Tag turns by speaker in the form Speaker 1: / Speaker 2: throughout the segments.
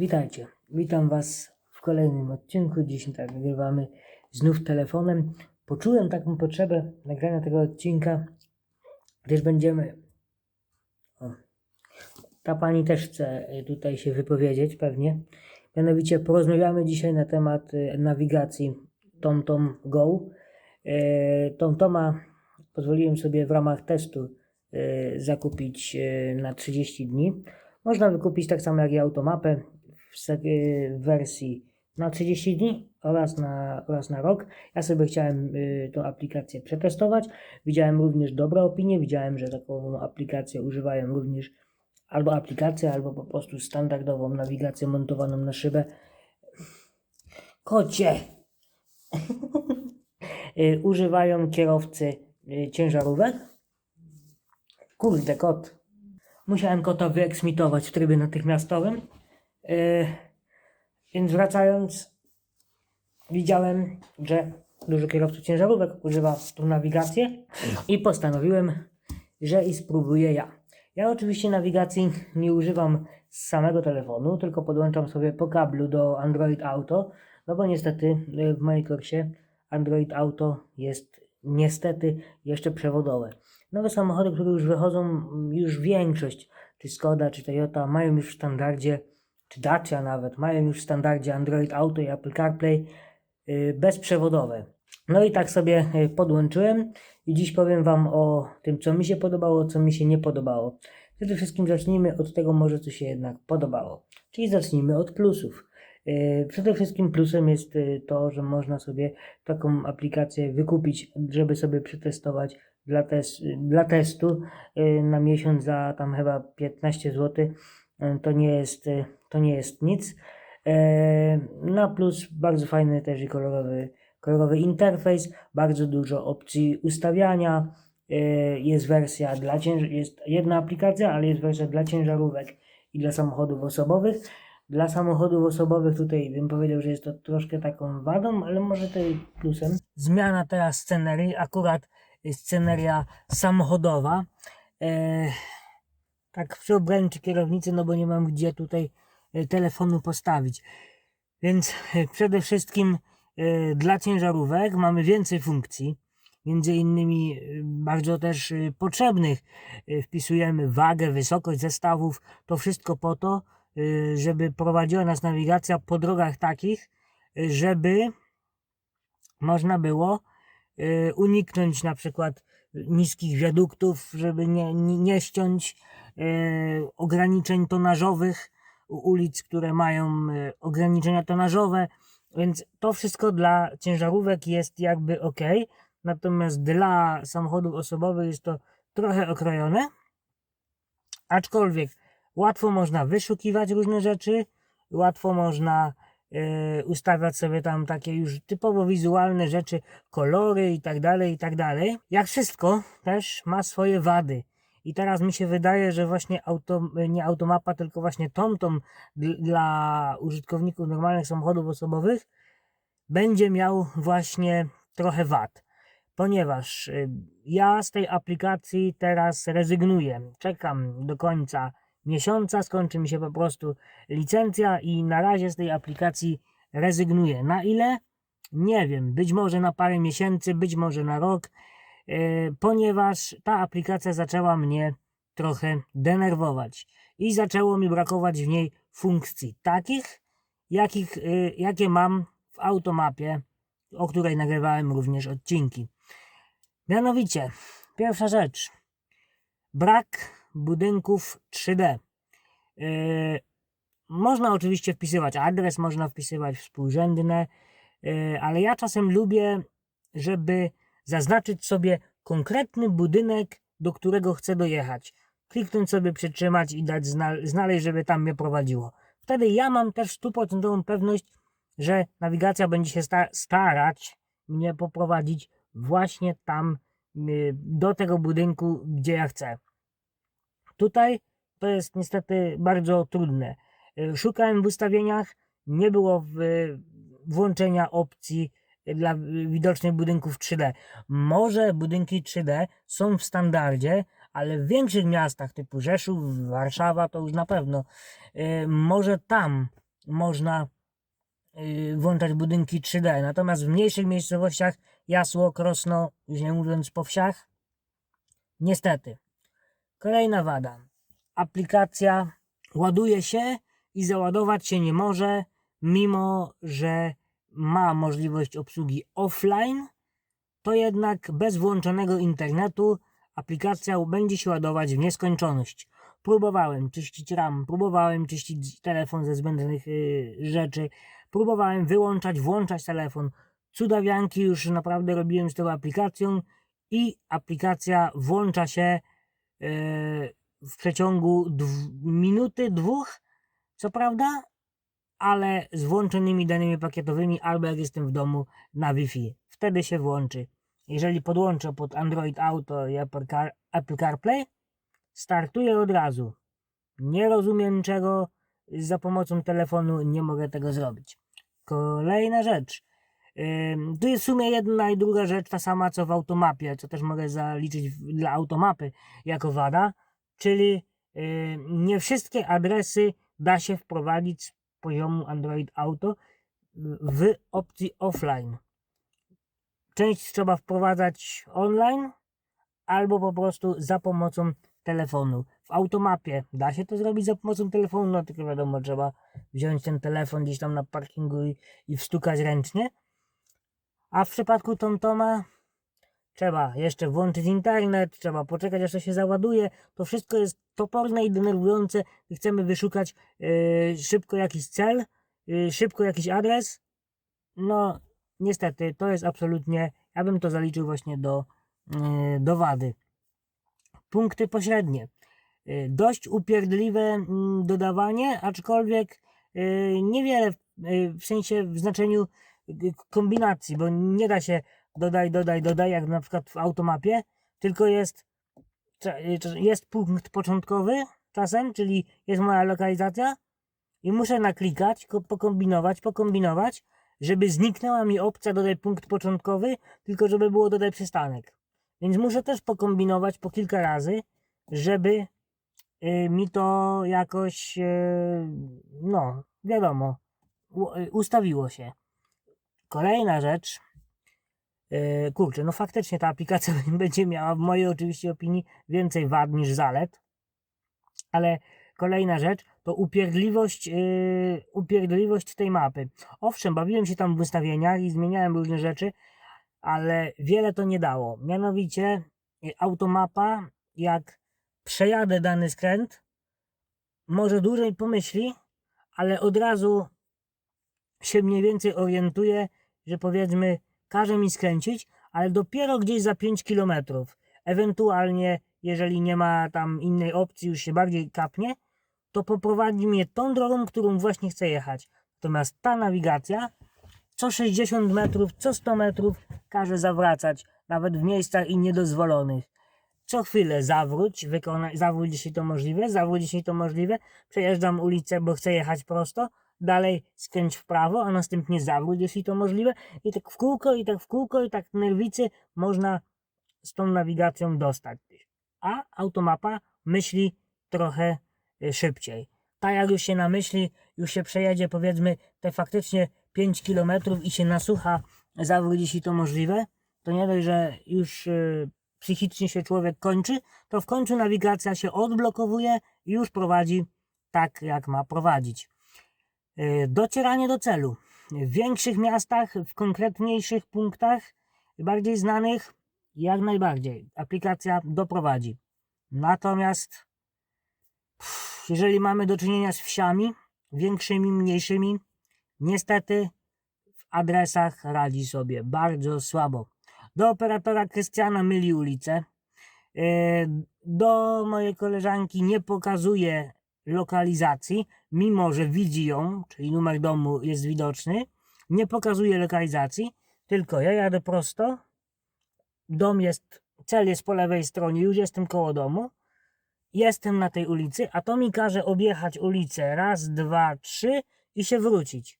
Speaker 1: Witajcie. Witam Was w kolejnym odcinku. Dziś tak nagrywamy znów telefonem. Poczułem taką potrzebę nagrania tego odcinka, gdyż będziemy. O, ta pani też chce y, tutaj się wypowiedzieć, pewnie. Mianowicie porozmawiamy dzisiaj na temat y, nawigacji TomTom Go. Y, TomToma pozwoliłem sobie w ramach testu zakupić na 30 dni. Można wykupić tak samo jak i automapę w y, wersji na 30 dni oraz na, oraz na rok. Ja sobie chciałem y, tą aplikację przetestować. Widziałem również dobre opinie. Widziałem, że taką aplikację używają również albo aplikację, albo po prostu standardową nawigację montowaną na szybę. Kocie! Y, używają kierowcy y, ciężarówek. Kurde, kot. Musiałem kota wyeksmitować w trybie natychmiastowym. Yy, więc wracając, widziałem, że dużo kierowców ciężarówek używa tą nawigację i postanowiłem, że i spróbuję ja. Ja oczywiście nawigacji nie używam z samego telefonu, tylko podłączam sobie po kablu do Android Auto, no bo niestety yy, w mojej Android Auto jest niestety jeszcze przewodowe. Nowe samochody, które już wychodzą, mm, już większość, czy Skoda, czy Toyota, mają już w standardzie, czy Dacia nawet, mają już w standardzie Android Auto i Apple CarPlay yy, bezprzewodowe. No i tak sobie yy, podłączyłem i dziś powiem Wam o tym, co mi się podobało, co mi się nie podobało. Przede wszystkim zacznijmy od tego może, co się jednak podobało. Czyli zacznijmy od plusów. Yy, Przede wszystkim plusem jest to, że można sobie taką aplikację wykupić, żeby sobie przetestować dla, tes- dla testu na miesiąc za tam chyba 15 zł. To nie jest, yy, to nie jest nic. Yy, Na plus bardzo fajny też i kolorowy, kolorowy interfejs, bardzo dużo opcji ustawiania. Jest wersja dla cięż- jest jedna aplikacja, ale jest wersja dla ciężarówek i dla samochodów osobowych. Dla samochodów osobowych tutaj bym powiedział, że jest to troszkę taką wadą, ale może i plusem. Zmiana teraz scenerii, akurat sceneria samochodowa. E, tak przy obręczy kierownicy, no bo nie mam gdzie tutaj e, telefonu postawić. Więc e, przede wszystkim e, dla ciężarówek mamy więcej funkcji. Między innymi bardzo też potrzebnych. Wpisujemy wagę, wysokość zestawów. To wszystko po to, żeby prowadziła nas nawigacja po drogach takich, żeby można było uniknąć na przykład niskich wiaduktów, żeby nie, nie, nie ściąć ograniczeń tonażowych ulic, które mają y, ograniczenia tonażowe, więc to wszystko dla ciężarówek jest jakby ok, natomiast dla samochodów osobowych jest to trochę okrojone, aczkolwiek łatwo można wyszukiwać różne rzeczy, łatwo można e, ustawiać sobie tam takie już typowo wizualne rzeczy, kolory i tak dalej, i tak dalej. Jak wszystko też ma swoje wady. I teraz mi się wydaje, że właśnie auto, nie automapa, tylko właśnie TomTom dl- dla użytkowników normalnych samochodów osobowych będzie miał właśnie trochę wad. Ponieważ y, ja z tej aplikacji teraz rezygnuję. Czekam do końca miesiąca, skończy mi się po prostu licencja i na razie z tej aplikacji rezygnuję. Na ile? Nie wiem, być może na parę miesięcy, być może na rok, e, ponieważ ta aplikacja zaczęła mnie trochę denerwować i zaczęło mi brakować w niej funkcji takich, jakich, e, jakie mam w automapie, o której nagrywałem również odcinki. Mianowicie, pierwsza rzecz, brak budynków 3D. Yy, można oczywiście wpisywać adres, można wpisywać współrzędne, ale ja czasem lubię, żeby zaznaczyć sobie konkretny budynek, do którego chcę dojechać. Kliknąć sobie, przytrzymać i dać zna- znaleźć, żeby tam mnie prowadziło. Wtedy ja mam też stuprocentową pewność, że nawigacja będzie się sta- starać mnie poprowadzić właśnie tam, yy, do tego budynku, gdzie ja chcę. Tutaj to jest niestety bardzo trudne. Y, Szukałem w ustawieniach, nie było włączenia opcji dla widocznych budynków 3D. Może budynki 3D są w standardzie, ale w większych miastach typu Rzeszów, Warszawa to już na pewno. y, Może tam można y, włączać budynki 3D. Natomiast w mniejszych miejscowościach, Jasło, Krosno, już nie mówiąc po wsiach, niestety. Kolejna wada. Aplikacja ładuje się i załadować się nie może, mimo że ma możliwość obsługi offline, to jednak bez włączonego internetu aplikacja będzie się ładować w nieskończoność. Próbowałem czyścić RAM, próbowałem czyścić telefon ze zbędnych y, rzeczy, próbowałem wyłączać, włączać telefon. Cudawianki już naprawdę robiłem z tą aplikacją i aplikacja włącza się y, w przeciągu dw- minuty, dwóch, co prawda, ale z włączonymi danymi pakietowymi albo jak jestem w domu na Wi-Fi. Wtedy się włączy. Jeżeli podłączę pod Android Auto i Apple, Car Apple CarPlay, startuje od razu. Nie rozumiem czego za pomocą telefonu nie mogę tego zrobić. Kolejna rzecz. Tu jest w sumie jedna i druga rzecz, ta sama co w automapie, co też mogę zaliczyć dla automapy jako wada, czyli nie wszystkie adresy da się wprowadzić z poziomu Android Auto w opcji offline. Część trzeba wprowadzać online albo po prostu za pomocą telefonu. W automapie da się to zrobić za pomocą telefonu, no tylko wiadomo, trzeba wziąć ten telefon gdzieś tam na parkingu i, i wstukać ręcznie. A w przypadku TomToma trzeba jeszcze włączyć internet, trzeba poczekać aż to się załaduje. To wszystko jest toporne i denerwujące. Chcemy wyszukać yy, szybko jakiś cel, yy, szybko jakiś adres. No, niestety, to jest absolutnie, ja bym to zaliczył właśnie do, yy, do wady. Punkty pośrednie. Yy, Dość upierdliwe mm, dodawanie, aczkolwiek yy, niewiele yy, w sensie w znaczeniu yy, kombinacji, bo nie da się dodaj, dodaj, dodaj, jak na przykład w automapie, tylko jest, yy, jest punkt początkowy czasem, czyli jest moja lokalizacja i muszę naklikać, ko- pokombinować, pokombinować, żeby zniknęła mi opcja dodaj punkt początkowy, tylko żeby było dodaj przystanek. Więc muszę też pokombinować po kilka razy, żeby y, mi to jakoś, y, no, wiadomo, y, ustawiło się. Kolejna rzecz, y, kurczę, no faktycznie ta aplikacja będzie miała w mojej oczywiście opinii więcej wad niż zalet, ale kolejna rzecz to upierdliwość, yy, upierdliwość tej mapy. Owszem, bawiłem się tam w ustawieniach i zmieniałem różne rzeczy, ale wiele to nie dało. Mianowicie y, automapa, jak przejadę dany skręt, może dłużej pomyśli, ale od razu się mniej więcej orientuje, że powiedzmy każe mi skręcić, ale dopiero gdzieś za 5 km. Ewentualnie, jeżeli nie ma tam innej opcji, już się bardziej kapnie, to poprowadzi mnie tą drogą, którą właśnie chcę jechać. Natomiast ta nawigacja co 60 metrów, co 100 metrów każe zawracać, nawet w miejscach i niedozwolonych. Co chwilę zawróć, wykonaj, zawróć jeśli to możliwe, zawróć jeśli to możliwe, przejeżdżam ulicę, bo chcę jechać prosto, dalej skręć w prawo, a następnie zawróć jeśli to możliwe i tak w kółko, i tak w kółko, i tak nerwicy można z tą nawigacją dostać. A automapa myśli trochę y, szybciej. Tak jak już się namyśli, już się przejedzie powiedzmy te faktycznie 5 km i się nasłucha zawróć jeśli to możliwe, to nie dość, że już y, psychicznie się człowiek kończy, to w końcu nawigacja się odblokowuje i już prowadzi tak, jak ma prowadzić. Y, Docieranie do celu. W większych miastach, w konkretniejszych punktach, bardziej znanych, jak najbardziej aplikacja doprowadzi. Natomiast jeżeli mamy do czynienia z wsiami, większymi, mniejszymi, niestety w adresach radzi sobie bardzo słabo. Do operatora Krystiana myli ulicę. Yy, Do mojej koleżanki nie pokazuje lokalizacji, mimo że widzi ją, czyli numer domu jest widoczny. Nie pokazuje lokalizacji, tylko ja jadę prosto. Dom jest, cel jest po lewej stronie, już jestem koło domu. Jestem na tej ulicy, a to mi każe objechać ulicę raz, dwa, trzy i się wrócić.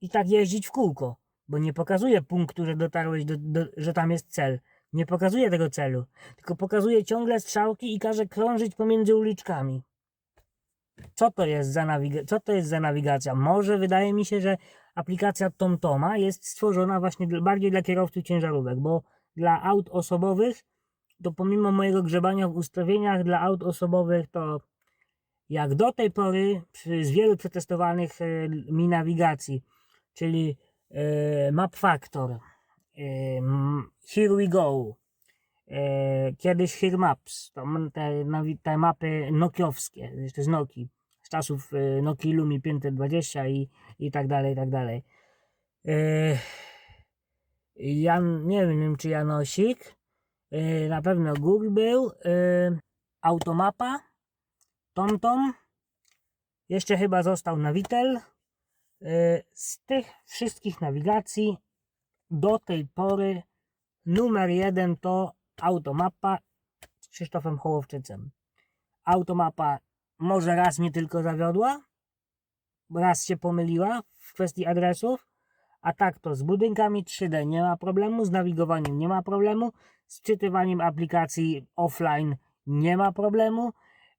Speaker 1: I tak jeździć w kółko, bo nie pokazuje punktu, że dotarłeś, do, do, że tam jest cel. Nie pokazuje tego celu, tylko pokazuje ciągle strzałki i każe krążyć pomiędzy uliczkami. Co to jest za nawigacja? Co to jest za nawigacja? Może wydaje mi się, że aplikacja TomToma jest stworzona właśnie bardziej dla kierowców ciężarówek, bo dla aut osobowych, to pomimo mojego grzebania w ustawieniach dla aut osobowych, to jak do tej pory przy, z wielu przetestowanych e, mi nawigacji, czyli e, Map Factor, e, Here We Go, kiedyś Here Maps, to te, te mapy nokiowskie, jeszcze z Nokii, z czasów e, Nokii Lumi 520 i, i tak dalej, i tak dalej. E, Jan, nie wiem czy Janosik, e, na pewno Google był, e, Automapa, TomTom, jeszcze chyba został Navitel. E, Z tych wszystkich nawigacji do tej pory numer jeden to Automapa z Krzysztofem Hołowczycem. Automapa może raz mnie tylko zawiodła, raz się pomyliła w kwestii adresów, a tak to z budynkami 3D nie ma problemu, z nawigowaniem nie ma problemu, z czytywaniem aplikacji offline nie ma problemu.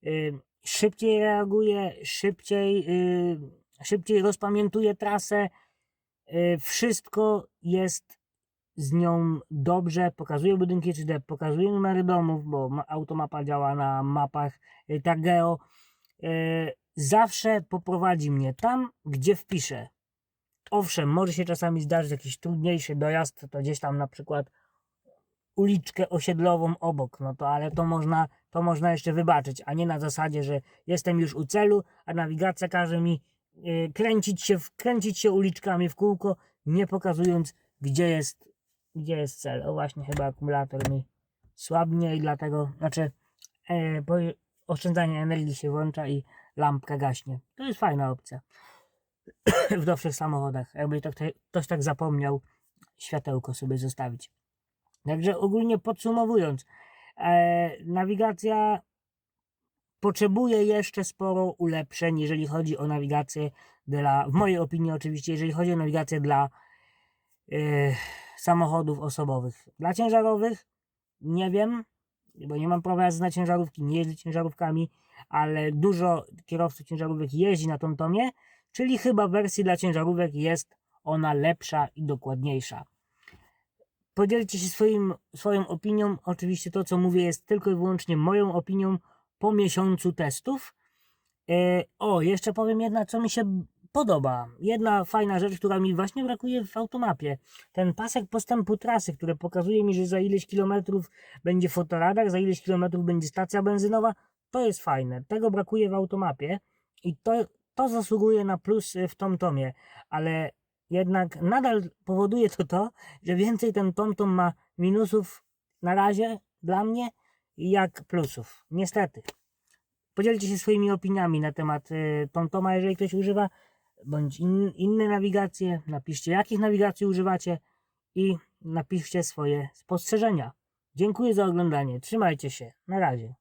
Speaker 1: Y, Szybciej reaguje, szybciej, y, szybciej rozpamiętuje trasę. Y, Wszystko jest z nią dobrze, pokazuje budynki 3D, pokazuje numery domów, bo ma- automapa działa na mapach y, Tageo. Y, Zawsze poprowadzi mnie tam, gdzie wpiszę. Owszem, może się czasami zdarzyć jakiś trudniejszy dojazd, to gdzieś tam na przykład uliczkę osiedlową obok, no to ale to można, to można jeszcze wybaczyć, a nie na zasadzie, że jestem już u celu, a nawigacja każe mi y, kręcić się, kręcić się uliczkami w kółko, nie pokazując, gdzie jest, gdzie jest cel. O właśnie, chyba akumulator mi słabnie i dlatego, znaczy e, oszczędzanie energii się włącza i lampka gaśnie. To jest fajna opcja w nowszych samochodach. Jakby to ktoś, tak zapomniał światełko sobie zostawić. Także ogólnie podsumowując, e, nawigacja potrzebuje jeszcze sporo ulepszeń, jeżeli chodzi o nawigację dla, w mojej opinii oczywiście, jeżeli chodzi o nawigację dla e, samochodów osobowych. Dla ciężarowych nie wiem, bo nie mam prawa jazdy na ciężarówki, nie jeżdżę ciężarówkami, ale dużo kierowców ciężarówek jeździ na Tomtomie, czyli chyba w wersji dla ciężarówek jest ona lepsza i dokładniejsza. Podzielcie się swoim, swoją opinią. Oczywiście to, co mówię, jest tylko i wyłącznie moją opinią po miesiącu testów. E, o, jeszcze powiem jedna, co mi się podoba. Jedna fajna rzecz, która mi właśnie brakuje w automapie. Ten pasek postępu trasy, który pokazuje mi, że za ileś kilometrów będzie fotoradar, za ileś kilometrów będzie stacja benzynowa. To jest fajne. Tego brakuje w automapie i to, to zasługuje na plus w TomTomie, ale jednak nadal powoduje to to, że więcej ten TomTom ma minusów na razie dla mnie jak plusów. Niestety. Podzielcie się swoimi opiniami na temat y, TomToma, jeżeli ktoś używa, bądź in, inne nawigacje. Napiszcie, jakich nawigacji używacie i napiszcie swoje spostrzeżenia. Dziękuję za oglądanie. Trzymajcie się. Na razie.